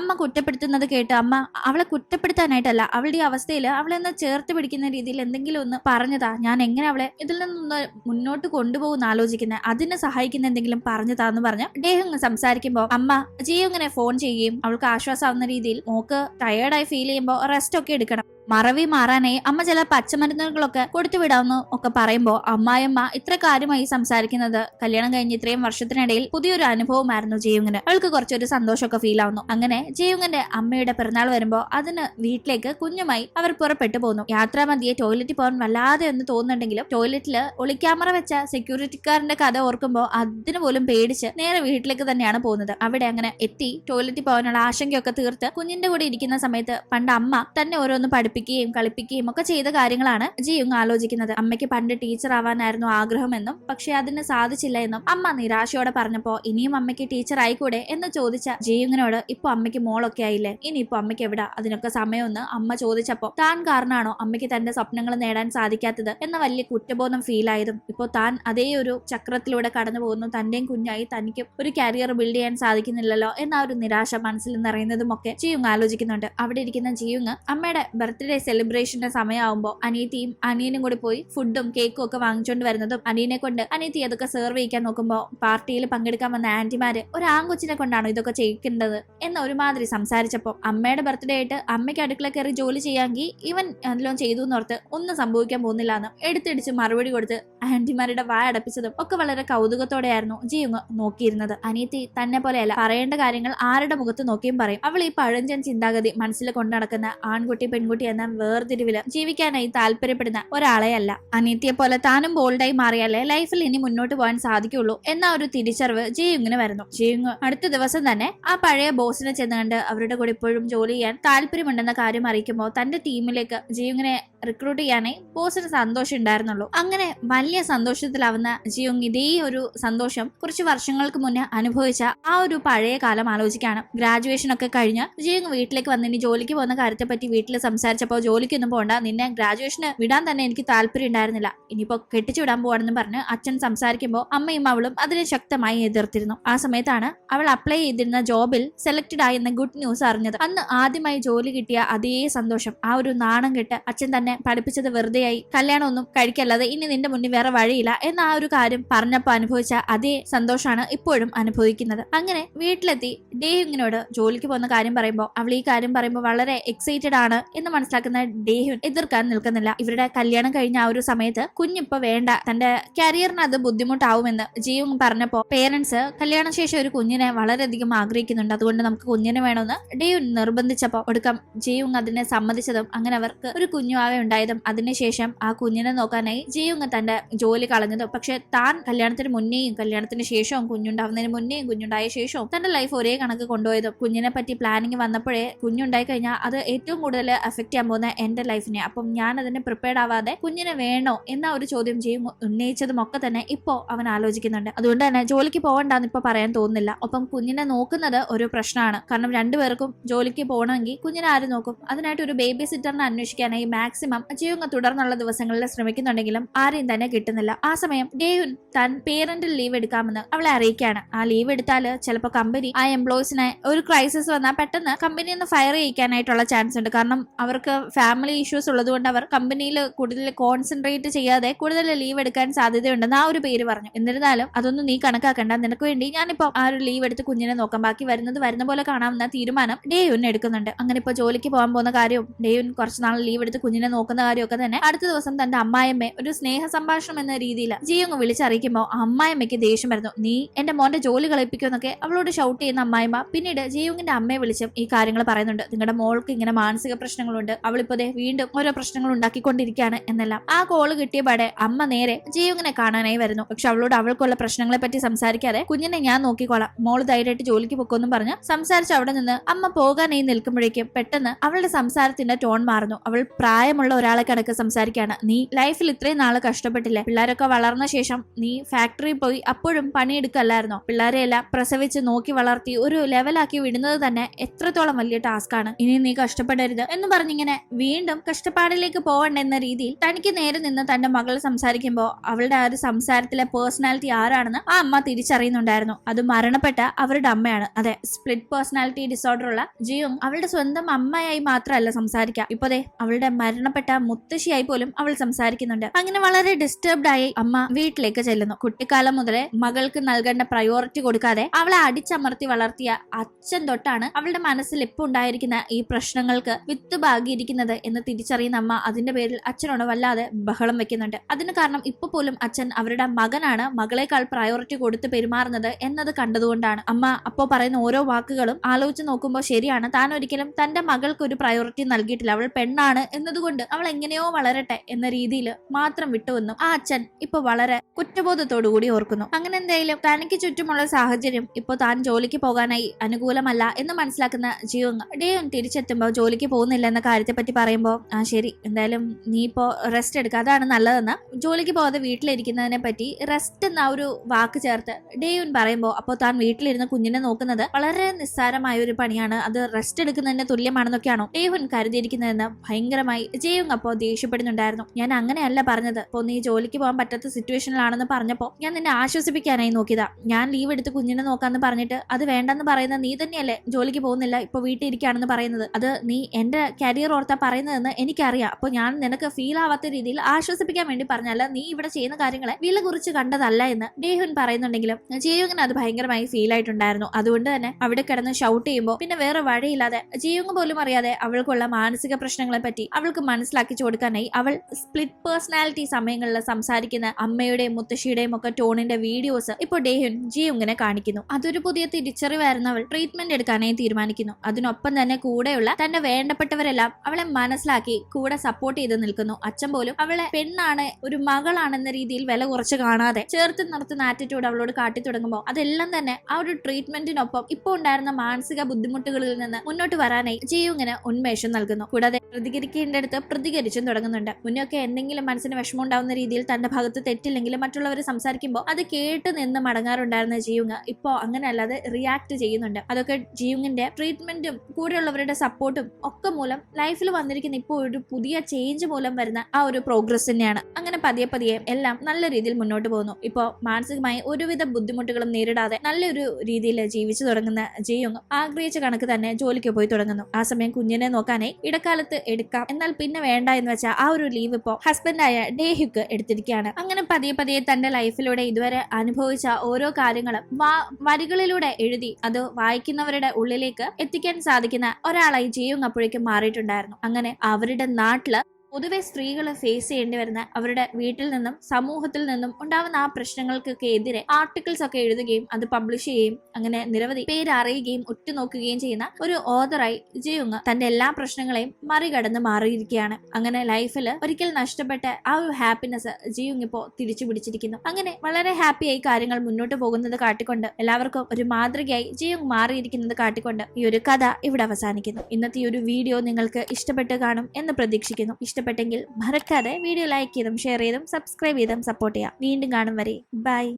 അമ്മ കുറ്റപ്പെടുത്തുന്നത് കേട്ട് അമ്മ അവളെ കുറ്റപ്പെടുത്താനായിട്ടല്ല അവളുടെ അവസ്ഥയിൽ അവളെ ഒന്ന് ചേർത്ത് പിടിക്കുന്ന രീതിയിൽ എന്തെങ്കിലും ഒന്ന് പറഞ്ഞതാ. ഞാൻ എങ്ങനെ അവളെ ഇതിൽ നിന്നൊന്ന് മുന്നോട്ട് കൊണ്ടുപോകുന്ന ആലോചിക്കുന്നത് അതിനെ സഹായിക്കുന്ന എന്തെങ്കിലും പറഞ്ഞതാന്ന് പറഞ്ഞ് അദ്ദേഹം സംസാരിക്കുമ്പോൾ അമ്മ ജിയോ ഇങ്ങനെ ഫോൺ ചെയ്യുകയും അവൾക്ക് ആശ്വാസമാവുന്ന രീതിയിൽ മോക്ക് ടയേർഡായി ഫീൽ ചെയ്യുമ്പോൾ റെസ്റ്റ് ഒക്കെ എടുക്കണം. മറവി മാറാനായി അമ്മ ചില പച്ചമരുന്നുകളൊക്കെ കൊടുത്തുവിടാമെന്ന് ഒക്കെ പറയുമ്പോൾ അമ്മായിയമ്മ ഇത്ര കാര്യമായി സംസാരിക്കുന്നത്. കല്യാണം കഴിഞ്ഞ് ഇത്രയും വർഷത്തിനിടയിൽ പുതിയൊരു അനുഭവമായിരുന്നു ജയുങ്ങിന് അവൾക്ക് കുറച്ചൊരു സന്തോഷമൊക്കെ ഫീൽ ആവുന്നു. അങ്ങനെ ജയുങ്ങിന്റെ അമ്മയുടെ പിറന്നാൾ വരുമ്പോൾ അതിന് വീട്ടിലേക്ക് കുഞ്ഞുമായി അവർ പുറപ്പെട്ടു പോകുന്നു യാത്രാ മതിയെ ടോയ്ലറ്റിൽ പോകാൻ വല്ലാതെ എന്ന് തോന്നുന്നുണ്ടെങ്കിലും ടോയ്ലറ്റിൽ ഒളിക്യാമറ വെച്ച സെക്യൂരിറ്റിക്കാരന്റെ കഥ ഓർക്കുമ്പോൾ അതിന് പോലും പേടിച്ച് നേരെ വീട്ടിലേക്ക് തന്നെയാണ് പോകുന്നത്. അവിടെ അങ്ങനെ എത്തി ടോയ്ലറ്റിൽ പോകാനുള്ള ആശങ്കയൊക്കെ തീർത്ത് കുഞ്ഞിന്റെ കൂടെ ഇരിക്കുന്ന സമയത്ത് പണ്ട് അമ്മ തന്നെ ഓരോന്ന് പഠിപ്പിക്കുകയും കളിപ്പിക്കുകയും ഒക്കെ ചെയ്ത കാര്യങ്ങളാണ് ജിയുങ് ആലോചിക്കുന്നത്. അമ്മയ്ക്ക് പണ്ട് ടീച്ചർ ആവാനായിരുന്നു ആഗ്രഹമെന്നും പക്ഷെ അതിന് സാധിച്ചില്ല എന്നും അമ്മ നിരാശയോടെ പറഞ്ഞപ്പോ ഇനിയും അമ്മയ്ക്ക് ടീച്ചർ ആയിക്കൂടെ എന്ന് ചോദിച്ച ജിയുങ്ങിനോട് ഇപ്പൊ അമ്മയ്ക്ക് മോളൊക്കെ ആയില്ലേ? ഇനി ഇപ്പൊ അമ്മയ്ക്ക് എവിടാ? അതിനൊക്കെ സമയമൊന്ന് അമ്മ ചോദിച്ചപ്പോ താൻ കാരണമാണോ അമ്മയ്ക്ക് തന്റെ സ്വപ്നങ്ങൾ നേടാൻ സാധിക്കാത്തത്? എന്ന വലിയ കുറ്റബോധം ഫീൽ ആയതും ഇപ്പോ താൻ അതേ ഒരു ചക്രത്തിലൂടെ കടന്നു പോകുന്നു. തന്റെയും കുഞ്ഞായി തനിക്കും ഒരു കരിയർ ബിൽഡ് ചെയ്യാൻ സാധിക്കുന്നില്ലല്ലോ എന്ന ഒരു നിരാശ മനസ്സിൽ നിറയുന്നതും ഒക്കെ ജിയുങ് ആലോചിക്കുന്നുണ്ട്. അവിടെ ഇരിക്കുന്ന ജിയുങ് അമ്മയുടെ ബർത്ത്ഡേ സെലിബ്രേഷന്റെ സമയമാകുമ്പോൾ അനിയത്തിയും അനിയനും കൂടി പോയി ഫുഡും കേക്കും ഒക്കെ വാങ്ങിച്ചുകൊണ്ട് വരുന്നതും അനിയനെ കൊണ്ട് അനിയത്തി അതൊക്കെ സെർവ് ചെയ്യിക്കാൻ നോക്കുമ്പോൾ പാർട്ടിയിൽ പങ്കെടുക്കാൻ വന്ന ആന്റിമാര് ഒരു ആൺകൊച്ചിനെ കൊണ്ടാണോ ഇതൊക്കെ ചെയ്യിക്കേണ്ടത് എന്ന് ഒരുമാതിരി സംസാരിച്ചപ്പോൾ അമ്മയുടെ ബർത്ത്ഡേ ആയിട്ട് അമ്മയ്ക്ക് അടുക്കള കയറി ജോലി ചെയ്യാമെങ്കിൽ ഇവൻ എല്ലാം ചെയ്തു എന്നോർത്ത് ഒന്നും സംഭവിക്കാൻ പോകുന്നില്ല എന്ന് എടുത്തിടിച്ച് മറുപടി കൊടുത്ത് ആന്റിമാരുടെ വായ അടപ്പിച്ചതും ഒക്കെ വളരെ കൗതുകത്തോടെയായിരുന്നു ജിയുങ് നോക്കിയിരുന്നത്. അനിയത്തി തന്നെ പോലെയല്ല പറയേണ്ട കാര്യങ്ങൾ ആരുടെ മുഖത്ത് നോക്കിയും പറയും. അവൾ ഈ പഴഞ്ചൻ ചിന്താഗതി മനസ്സിൽ കൊണ്ടു നടക്കുന്ന ആൺകുട്ടി പെൺകുട്ടി വേർതിരിവിൽ ജീവിക്കാനായി താല്പര്യപ്പെടുന്ന ഒരാളെയല്ല. അനിയത്തിയെ പോലെ താനും ബോൾഡായി മാറിയാലേ ലൈഫിൽ ഇനി മുന്നോട്ട് പോകാൻ സാധിക്കുള്ളൂ എന്ന ഒരു തിരിച്ചറിവ് ജിയുങ്ങിന് വരുന്നു. ജിയുങ് അടുത്ത ദിവസം തന്നെ ആ പഴയ ബോസിനെ ചെന്ന് കണ്ട് അവരുടെ കൂടെ ഇപ്പോഴും ജോലി ചെയ്യാൻ താല്പര്യമുണ്ടെന്ന കാര്യം അറിയിക്കുമ്പോൾ തന്റെ ടീമിലേക്ക് ജിയുങ്ങിനെ റിക്രൂട്ട് ചെയ്യാനായി ബോസിന് സന്തോഷം ഉണ്ടായിരുന്നുള്ളൂ. അങ്ങനെ വലിയ സന്തോഷത്തിലാവുന്ന ജിയോങ് ഇതേ ഒരു സന്തോഷം കുറച്ച് വർഷങ്ങൾക്ക് മുന്നേ അനുഭവിച്ച ആ ഒരു പഴയ കാലം ആലോചിക്കാണ്. ഗ്രാജുവേഷൻ ഒക്കെ കഴിഞ്ഞ് ജിയോങ് വീട്ടിലേക്ക് വന്ന് ഇനി ജോലിക്ക് പോകുന്ന കാര്യത്തെ പറ്റി വീട്ടിൽ സംസാരിച്ചപ്പോൾ ജോലിക്കൊന്നും പോകണ്ട നിന്നെ ഗ്രാജുവേഷന് വിടാൻ തന്നെ എനിക്ക് താല്പര്യം ഉണ്ടായിരുന്നില്ല. ഇനിയിപ്പോ കെട്ടിച്ചു വിടാൻ പോവാണെന്ന് പറഞ്ഞ് അച്ഛൻ സംസാരിക്കുമ്പോൾ അമ്മയും അവളും അതിനെ ശക്തമായി എതിർത്തിരുന്നു. ആ സമയത്താണ് അവൾ അപ്ലൈ ചെയ്തിരുന്ന ജോബിൽ സെലക്ടഡ് ആയി എന്ന ഗുഡ് ന്യൂസ് അറിഞ്ഞത്. അന്ന് ആദ്യമായി ജോലി കിട്ടിയ അതേ സന്തോഷം. ആ ഒരു നാണം കെട്ട് അച്ഛൻ തന്നെ പഠിപ്പിച്ചത് വെറുതെയായി കല്യാണമൊന്നും കഴിക്കല്ലാതെ ഇനി നിന്റെ മുന്നിൽ വേറെ വഴിയില്ല എന്ന ആ ഒരു കാര്യം പറഞ്ഞപ്പോൾ അനുഭവിച്ച അതേ സന്തോഷമാണ് ഇപ്പോഴും അനുഭവിക്കുന്നത്. അങ്ങനെ വീട്ടിലെത്തി ഡേഹുങ്ങിനോട് ജോലിക്ക് പോകുന്ന കാര്യം പറയുമ്പോൾ അവൾ ഈ കാര്യം പറയുമ്പോൾ വളരെ എക്സൈറ്റഡ് ആണ് എന്ന് മനസ്സിലാക്കുന്ന ഡേഹുൻ എതിർക്കാൻ നിൽക്കുന്നില്ല. ഇവരുടെ കല്യാണം കഴിഞ്ഞ ആ ഒരു സമയത്ത് കുഞ്ഞിപ്പോ വേണ്ട തന്റെ കരിയറിന് അത് ബുദ്ധിമുട്ടാവുമെന്ന് ജീവൻ പറഞ്ഞപ്പോ പേരൻസ് കല്യാണശേഷം ഒരു കുഞ്ഞിനെ വളരെയധികം ആഗ്രഹിക്കുന്നുണ്ട്. അതുകൊണ്ട് നമുക്ക് കുഞ്ഞിനെ വേണമെന്ന് ഡേയുൻ നിർബന്ധിച്ചപ്പോ ഒടുക്കം ജിയും അതിനെ സമ്മതിച്ചതും അങ്ങനെ അവർക്ക് ഒരു കുഞ്ഞുമാകെ ഉണ്ടായതും അതിനുശേഷം ആ കുഞ്ഞിനെ നോക്കാനായി ജിയുങ് തന്റെ ജോലി കളഞ്ഞതും. പക്ഷെ താൻ കല്യാണത്തിന് മുന്നേയും കല്യാണത്തിന് ശേഷവും കുഞ്ഞുണ്ടാവുന്നതിന് മുന്നേയും കുഞ്ഞുണ്ടായ ശേഷവും തന്റെ ലൈഫ് ഒരേ കണക്ക് കൊണ്ടുപോയതും. കുഞ്ഞിനെ പറ്റി പ്ലാനിങ് വന്നപ്പോഴേ കുഞ്ഞുണ്ടായി കഴിഞ്ഞാൽ അത് ഏറ്റവും കൂടുതൽ എഫക്ട് ചെയ്യാൻ പോകുന്ന എന്റെ ലൈഫിനെ അപ്പം ഞാൻ അതിന് പ്രിപ്പയർഡ് ആവാതെ കുഞ്ഞിനെ വേണോ എന്ന ഒരു ചോദ്യം ചെയ്യും ഉന്നയിച്ചതും ഒക്കെ തന്നെ ഇപ്പോ അവൻ ആലോചിക്കുന്നുണ്ട്. അതുകൊണ്ട് തന്നെ ജോലിക്ക് പോകണ്ടെന്ന് ഇപ്പൊ പറയാൻ തോന്നുന്നില്ല. ഒപ്പം കുഞ്ഞിനെ നോക്കുന്നത് ഒരു പ്രശ്നമാണ്. കാരണം രണ്ടുപേർക്കും ജോലിക്ക് പോകണമെങ്കിൽ കുഞ്ഞിനെ ആര് നോക്കും? അതിനായിട്ട് ഒരു ബേബി സിറ്ററിനെ അന്വേഷിക്കാനായി മാക്സിമം ജിയുങ്ങ തുടർന്നുള്ള ദിവസങ്ങളിൽ ശ്രമിക്കുന്നുണ്ടെങ്കിലും ആരെയും തന്നെ കിട്ടുന്നില്ല. ആ സമയം ഡേയുൻ താൻ പേരന്റ് ലീവ് എടുക്കാമെന്ന് അവളെ അറിയിക്കുകയാണ്. ആ ലീവ് എടുത്താൽ ചിലപ്പോൾ കമ്പനി ആ എംപ്ലോയിസിനെ ഒരു ക്രൈസിസ് വന്നാൽ പെട്ടെന്ന് കമ്പനിയിൽ നിന്ന് ഫയർ ചെയ്യിക്കാനായിട്ടുള്ള ചാൻസ് ഉണ്ട്. കാരണം അവർക്ക് ഫാമിലി ഇഷ്യൂസ് ഉള്ളതുകൊണ്ട് അവർ കമ്പനിയിൽ കൂടുതൽ കോൺസെൻട്രേറ്റ് ചെയ്യാതെ കൂടുതൽ ലീവ് എടുക്കാൻ സാധ്യതയുണ്ടെന്ന് ആ ഒരു പേര് പറഞ്ഞു. എന്നിരുന്നാലും അതൊന്നും നീ കണക്കാക്കണ്ട. നിനക്ക് വേണ്ടി ഞാനിപ്പോൾ ആ ഒരു ലീവ് എടുത്ത് കുഞ്ഞിനെ നോക്കാം. ബാക്കി വരുന്നത് വരുന്ന പോലെ കാണാമെന്ന തീരുമാനം ഡേയുൻ എടുക്കുന്നുണ്ട്. അങ്ങനെ ഇപ്പോൾ ജോലിക്ക് പോകാൻ പോകുന്ന കാര്യവും ഡേയുൻ കുറച്ച് നാൾ ലീവ് എടുത്ത് കുഞ്ഞിനെ നോക്കുന്ന കാര്യമൊക്കെ തന്നെ അടുത്ത ദിവസം തന്റെ അമ്മായിയമ്മയെ ഒരു സ്നേഹ സംഭാഷണം എന്ന രീതിയിൽ ജിയങ്ങ് വിളിച്ചറിയിക്കുമ്പോൾ അമ്മായിയമ്മയ്ക്ക് ദേഷ്യം വരുന്നു. നീ എന്റെ മോന്റെ ജോലി കളിപ്പിക്കുമെന്നൊക്കെ അവളോട് ഷൗട്ട് ചെയ്യുന്ന അമ്മായിമ്മ പിന്നീട് ജിയുങ്ങിന്റെ അമ്മയെ വിളിച്ചും ഈ കാര്യങ്ങൾ പറയുന്നുണ്ട്. നിങ്ങളുടെ മോൾക്ക് ഇങ്ങനെ മാനസിക പ്രശ്നങ്ങളുണ്ട്. അവളിപ്പോ വീണ്ടും ഓരോ പ്രശ്നങ്ങൾ ഉണ്ടാക്കിക്കൊണ്ടിരിക്കുകയാണ് എന്നെല്ലാം. ആ കോൾ കിട്ടിയപാടെ അമ്മ നേരെ ജിയുങ്ങിനെ കാണാനായി വരുന്നു. പക്ഷെ അവളോട് അവൾക്കുള്ള പ്രശ്നങ്ങളെ പറ്റി സംസാരിക്കാതെ കുഞ്ഞിനെ ഞാൻ നോക്കിക്കോളാം. മോൾ ധൈര്യമായിട്ട് ജോലിക്ക് പൊക്കൊന്നും പറഞ്ഞ് സംസാരിച്ച് അവിടെ നിന്ന് അമ്മ പോകാനായി നിൽക്കുമ്പോഴേക്കും പെട്ടെന്ന് അവളുടെ സംസാരത്തിന്റെ ടോൺ മാറുന്നു. അവൾ പ്രായമുള്ള ഒരാളെ കണക്ക് സംസാരിക്കുകയാണ് നീ ലൈഫിൽ ഇത്രയും നാൾ കഷ്ടപ്പെട്ടില്ലേ? പിള്ളേരൊക്കെ വളർന്ന ശേഷം നീ ഫാക്ടറി പോയി അപ്പോഴും പണിയെടുക്കല്ലായിരുന്നോ? പിള്ളേരെയെല്ലാം പ്രസവിച്ച് നോക്കി വളർത്തി ഒരു ലെവലാക്കി വിടുന്നത് തന്നെ എത്രത്തോളം വലിയ ടാസ്ക്കാണ് ഇനി നീ കഷ്ടപ്പെടരുത് എന്ന് പറഞ്ഞിങ്ങനെ വീണ്ടും കഷ്ടപ്പാടിലേക്ക് പോകണ്ട എന്ന രീതിയിൽ തനിക്ക് നേരെ നിന്ന് തന്റെ മകൾ സംസാരിക്കുമ്പോൾ അവളുടെ ആ ഒരു സംസാരത്തിലെ പേഴ്സണാലിറ്റി ആരാണെന്ന് ആ അമ്മ തിരിച്ചറിയുന്നുണ്ടായിരുന്നു. അത് മരണപ്പെട്ട അവരുടെ അമ്മയാണ്. അതെ സ്പ്ലിറ്റ് പേഴ്സണാലിറ്റി ഡിസോർഡർ ഉള്ള ജിയും അവളുടെ സ്വന്തം അമ്മയായി മാത്രമല്ല സംസാരിക്കുക ഇപ്പോഴേ അവളുടെ മരണപ്പെട്ട മുത്തശ്ശിയായി പോലും അവൾ സംസാരിക്കുന്നുണ്ട്. അങ്ങനെ വളരെ ഡിസ്റ്റർബ്ഡ് ആയി അമ്മ വീട്ടിലേക്ക് ചെല്ലുന്നു. കുട്ടിക്കാലം മുതലേ മകൾക്ക് നൽകേണ്ട പ്രയോറിറ്റി കൊടുക്കാതെ അവളെ അടിച്ചമർത്തി വളർത്തിയ അച്ഛൻ തൊട്ടാണ് അവളുടെ മനസ്സിൽ ഇപ്പോൾ ഉണ്ടായിരിക്കുന്ന ഈ പ്രശ്നങ്ങൾക്ക് വിത്ത് ഭാഗിയിരിക്കുന്നത് എന്ന് തിരിച്ചറിയുന്ന അമ്മ അതിന്റെ പേരിൽ അച്ഛനോട് വല്ലാതെ ബഹളം വെക്കുന്നുണ്ട്. അതിന് കാരണം ഇപ്പൊ പോലും അച്ഛൻ അവരുടെ മകനാണ് മകളെക്കാൾ പ്രയോറിറ്റി കൊടുത്ത് പെരുമാറുന്നത് എന്നത് കണ്ടതുകൊണ്ടാണ്. അമ്മ അപ്പോ പറയുന്ന ഓരോ വാക്കുകളും ആലോചിച്ച് നോക്കുമ്പോൾ ശരിയാണ്. താൻ ഒരിക്കലും തന്റെ മകൾക്ക് ഒരു പ്രയോറിറ്റി നൽകിയിട്ടില്ല. അവൾ പെണ്ണാണ് എന്നതുകൊണ്ട് അവൾ എങ്ങനെയോ വളരട്ടെ എന്ന രീതിയിൽ മാത്രം വിട്ടുവന്നു ആ അച്ഛൻ ഇപ്പൊ വളരെ കുറ്റബോധത്തോടു കൂടി ഓർക്കുന്നു. അങ്ങനെ എന്തായാലും തനിക്ക് ചുറ്റുമുള്ള സാഹചര്യം ഇപ്പൊ താൻ ജോലിക്ക് പോകാനായി അനുകൂലമല്ല എന്ന് മനസ്സിലാക്കുന്ന ജീവങ്ങൾ ഡേയും തിരിച്ചെത്തുമ്പോൾ ജോലിക്ക് പോകുന്നില്ല എന്ന കാര്യത്തെ പറ്റി പറയുമ്പോൾ ആ ശരി എന്തായാലും നീ ഇപ്പോ റെസ്റ്റ് എടുക്കുക അതാണ് നല്ലതെന്ന്. ജോലിക്ക് പോകാതെ വീട്ടിലിരിക്കുന്നതിനെ പറ്റി റെസ്റ്റ് എന്ന ഒരു വാക്ക് ചേർത്ത് ഡേയുൻ പറയുമ്പോൾ അപ്പോൾ താൻ വീട്ടിലിരുന്ന് കുഞ്ഞിനെ നോക്കുന്നത് വളരെ നിസ്സാരമായ ഒരു പണിയാണ്. അത് റെസ്റ്റ് എടുക്കുന്നതിന് തുല്യമാണെന്നൊക്കെയാണോ? ഡേയുൻ കരുതിയിരിക്കുന്നതെന്ന് ഭയങ്കരമായി ജേയുങ് അപ്പോൾ ദേഷ്യപ്പെടുന്നുണ്ടായിരുന്നു. ഞാൻ അങ്ങനെയല്ല പറഞ്ഞത്. അപ്പോൾ നീ ജോലിക്ക് പോകാൻ പറ്റാത്ത സിറ്റുവേഷനിലാണെന്ന് പറഞ്ഞപ്പോൾ ഞാൻ നിന്നെ ആശ്വസിപ്പിക്കാനായി നോക്കിയതാ. ഞാൻ ലീവ് എടുത്ത് കുഞ്ഞിനെ നോക്കാന്ന് പറഞ്ഞിട്ട് അത് വേണ്ടെന്ന് പറയുന്ന നീ തന്നെയല്ലേ ജോലിക്ക് പോകുന്നില്ല ഇപ്പൊ വീട്ടിൽ ഇരിക്കുകയാണെന്ന് പറയുന്നത്. അത് നീ എന്റെ കരിയർ ഓർത്താ പറയുന്നതെന്ന് എനിക്കറിയാം. അപ്പോൾ ഞാൻ നിനക്ക് ഫീൽ ആവാത്ത രീതിയിൽ ആശ്വസിപ്പിക്കാൻ വേണ്ടി പറഞ്ഞല്ല നീ ഇവിടെ ചെയ്യുന്ന കാര്യങ്ങളെ വില കുറിച്ച് കണ്ടതല്ല എന്ന് ഡേഹുൻ പറയുന്നുണ്ടെങ്കിലും ജിയുങ്ങിന് അത് ഭയങ്കരമായി ഫീൽ ആയിട്ടുണ്ടായിരുന്നു. അതുകൊണ്ട് തന്നെ അവിടെ കിടന്ന് ഷൗട്ട് ചെയ്യുമ്പോൾ പിന്നെ വേറെ വഴിയില്ലാതെ ജിയുങ് പോലും അറിയാതെ അവൾക്കുള്ള മാനസിക പ്രശ്നങ്ങളെ പറ്റി അവൾക്ക് മനസ്സിലാക്കിച്ചു കൊടുക്കാനായി അവൾ സ്പ്ലിറ്റ് പേഴ്സണാലിറ്റി സമയങ്ങളിൽ സംസാരിക്കുന്ന അമ്മയുടെയും മുത്തശ്ശിയുടെയും ഒക്കെ ടോണിന്റെ വീഡിയോസ് ഇപ്പോൾ ഡേഹുൻ ജിയുങ്ങിനെ കാണിക്കുന്നു. അതൊരു പുതിയ തിരിച്ചറിവായിരുന്നു അവൾ ട്രീറ്റ്മെന്റ് എടുക്കാനായി തീരുമാനിക്കുന്നു. അതിനൊപ്പം തന്നെ കൂടെയുള്ള തന്റെ വേണ്ടപ്പെട്ടവരെല്ലാം അവളെ മനസ്സിലാക്കി കൂടെ സപ്പോർട്ട് ചെയ്ത് നിൽക്കുന്നു. അച്ഛൻ പോലും അവളെ പെണ്ണാണ് ഒരു മകളാണെന്ന രീതിയിൽ വില കുറച്ച് കാണാതെ ചേർത്ത് നിർത്തുന്ന ആറ്റിറ്റ്യൂഡ് അവളോട് കാട്ടി തുടങ്ങുമ്പോൾ അതെല്ലാം തന്നെ ആ ഒരു ട്രീറ്റ്മെന്റിനൊപ്പം ഇപ്പോൾ ഉണ്ടായിരുന്ന മാനസിക ബുദ്ധിമുട്ടുകളിൽ നിന്ന് മുന്നോട്ട് വരാനായി ജിയുങ്ങിന് ഉന്മേഷം നൽകുന്നു. കൂടാതെ പ്രതികരിക്കേണ്ടടുത്ത് പ്രതികരിച്ചും തുടങ്ങുന്നുണ്ട്. മുന്നൊക്കെ എന്തെങ്കിലും മനസ്സിന് വിഷമം ഉണ്ടാവുന്ന രീതിയിൽ തന്റെ ഭാഗത്ത് തെറ്റില്ലെങ്കിലും മറ്റുള്ളവർ സംസാരിക്കുമ്പോൾ അത് കേട്ട് നിന്ന് മടങ്ങാറുണ്ടായിരുന്ന ജിയുങ് ഇപ്പോൾ അങ്ങനെയല്ലാതെ റിയാക്ട് ചെയ്യുന്നുണ്ട്. അതൊക്കെ ജിയുങ്ങിന്റെ ട്രീറ്റ്മെന്റും കൂടെയുള്ളവരുടെ സപ്പോർട്ടും ഒക്കെ മൂലം ലൈഫിൽ വന്നിരിക്കുന്ന ഇപ്പോൾ ഒരു പുതിയ ചേഞ്ച് മൂലം വരുന്ന ആ ഒരു പ്രോഗ്രസ് തന്നെയാണ്. അങ്ങനെ പതിയെ പതിയെ എല്ലാം നല്ല രീതിയിൽ മുന്നോട്ട് പോകുന്നു. ഇപ്പോൾ മാനസികമായി ഒരുവിധ ബുദ്ധിമുട്ടുകളും നേരിടാതെ നല്ലൊരു രീതിയിൽ ജീവിച്ചു തുടങ്ങുന്ന ജിയുങ് ആഗ്രഹിച്ച കണക്ക് തന്നെ ജോലിക്ക് പോയി തുടങ്ങുന്നു. ആ സമയം കുഞ്ഞിനെ നോക്കാനായി ഇടക്കാലത്ത് എടുക്കാം. എന്നാൽ പിന്നെ വേണ്ട എന്ന് വെച്ചാൽ ആ ഒരു ലീവ് ഇപ്പോൾ ഹസ്ബൻഡായ ഡേഹ്യുക്ക് എടുത്തിരിക്കുകയാണ് അങ്ങനെ പതിയെ പതിയെ തന്റെ ലൈഫിലൂടെ ഇതുവരെ അനുഭവിച്ച ഓരോ കാര്യങ്ങളും വരികളിലൂടെ എഴുതി അത് വായിക്കുന്നവരുടെ ഉള്ളിലേക്ക് എത്തിക്കാൻ സാധിക്കുന്ന ഒരാളായി ജിയുങ് അപ്പോഴേക്കും മാറിയിട്ടുണ്ടായിരുന്നു. അങ്ങനെ അവരുടെ നാട്ടിൽ പൊതുവെ സ്ത്രീകൾ ഫേസ് ചെയ്യേണ്ടി വരുന്ന അവരുടെ വീട്ടിൽ നിന്നും സമൂഹത്തിൽ നിന്നും ഉണ്ടാവുന്ന ആ പ്രശ്നങ്ങൾക്കൊക്കെ എതിരെ ആർട്ടിക്കിൾസ് ഒക്കെ എഴുതുകയും അത് പബ്ലിഷ് ചെയ്യുകയും അങ്ങനെ നിരവധി പേര് അറിയുകയും ഉറ്റുനോക്കുകയും ചെയ്യുന്ന ഒരു ഓതറായി ജിയുങ് തന്റെ എല്ലാ പ്രശ്നങ്ങളെയും മറികടന്ന് മാറിയിരിക്കുകയാണ്. അങ്ങനെ ലൈഫിൽ ഒരിക്കൽ നഷ്ടപ്പെട്ട ആ ഒരു ഹാപ്പിനെസ് ജയുങ് ഇപ്പോൾ തിരിച്ചു പിടിച്ചിരിക്കുന്നു. അങ്ങനെ വളരെ ഹാപ്പിയായി കാര്യങ്ങൾ മുന്നോട്ട് പോകുന്നത് കാട്ടിക്കൊണ്ട് എല്ലാവർക്കും ഒരു മാതൃകയായി ജയുങ് മാറിയിരിക്കുന്നത് കാട്ടിക്കൊണ്ട് ഈ ഒരു കഥ ഇവിടെ അവസാനിക്കുന്നു. ഇന്നത്തെ ഈ ഒരു വീഡിയോ നിങ്ങൾക്ക് ഇഷ്ടപ്പെട്ട് കാണും എന്ന് പ്രതീക്ഷിക്കുന്നു. ഇഷ്ടപ്പെട്ടെങ്കിൽ മറക്കാതെ വീഡിയോ ലൈക്ക് ചെയ്തും ഷെയർ ചെയ്തും സബ്സ്ക്രൈബ് ചെയ്തും സപ്പോർട്ട് ചെയ്യാം. വീണ്ടും കാണും വരെ. ബൈ